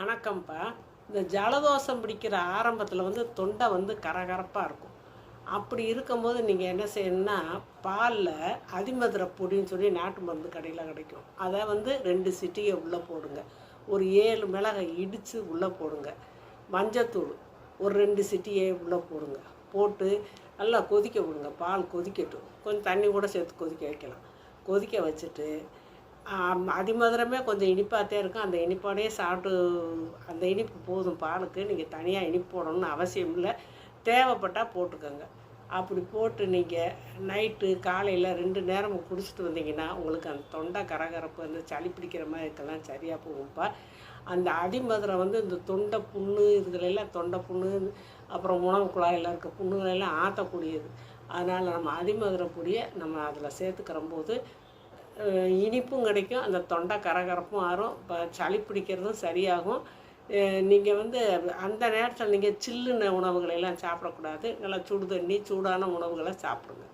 வணக்கம்ப்பா. இந்த ஜலதோஷம் பிடிக்கிற ஆரம்பத்தில் வந்து தொண்டை வந்து கரகரப்பாக இருக்கும். அப்படி இருக்கும்போது நீங்கள் என்ன செய்யணும்னா பாலில் அதிமதுரை பொடின்னு சொல்லி நாட்டு மருந்து கடையில் கிடைக்கும். அதை வந்து ரெண்டு சிட்டியை உள்ளே போடுங்க. ஒரு ஏழு மிளகை இடித்து உள்ளே போடுங்க. மஞ்சத்தூள் ஒரு ரெண்டு சிட்டியை உள்ளே போடுங்க. போட்டு நல்லா கொதிக்க விடுங்க. பால் கொதிக்கட்டும். கொஞ்சம் தண்ணி கூட சேர்த்து கொதிக்க வைக்கலாம். கொதிக்க வச்சுட்டு அதிமதுரமே கொஞ்சம் இனிப்பாகத்தே இருக்கும். அந்த இனிப்போடையே சாப்பிட்டு அந்த இனிப்பு போதும் பாலுக்கு. நீங்கள் தனியாக இனிப்பு போடணும்னு அவசியம் இல்லை. தேவைப்பட்டால் போட்டுக்கோங்க. அப்படி போட்டு நீங்கள் நைட்டு காலையில் ரெண்டு நேரமும் குடிச்சிட்டு வந்தீங்கன்னா உங்களுக்கு அந்த தொண்டை கரகரப்பு அந்த சளி பிடிக்கிற மாதிரி இருக்கலாம் சரியாக போகும்ப்பா அந்த அடிமதுரை வந்து இந்த தொண்டை புண்ணு இதுகளெல்லாம் தொண்டை புண்ணு அப்புறம் உணவு குழாயில் இருக்க புண்ணுகளெல்லாம் ஆற்றக்கூடியது அதனால் நம்ம அதிமதுரை பொடியை நம்ம அதில் சேர்த்துக்கிற போது இனிப்பும் கிடைக்கும். அந்த தொண்டை கரகரப்பும் ஆறும். இப்போ சளி பிடிக்கிறதும் சரியாகும். நீங்கள் வந்து அந்த நேரத்தில் நீங்கள் சில்லுன உணவுகளை எல்லாம் சாப்பிடக்கூடாது. நல்லா சுடு தண்ணி சூடான உணவுகளை சாப்பிடுங்க.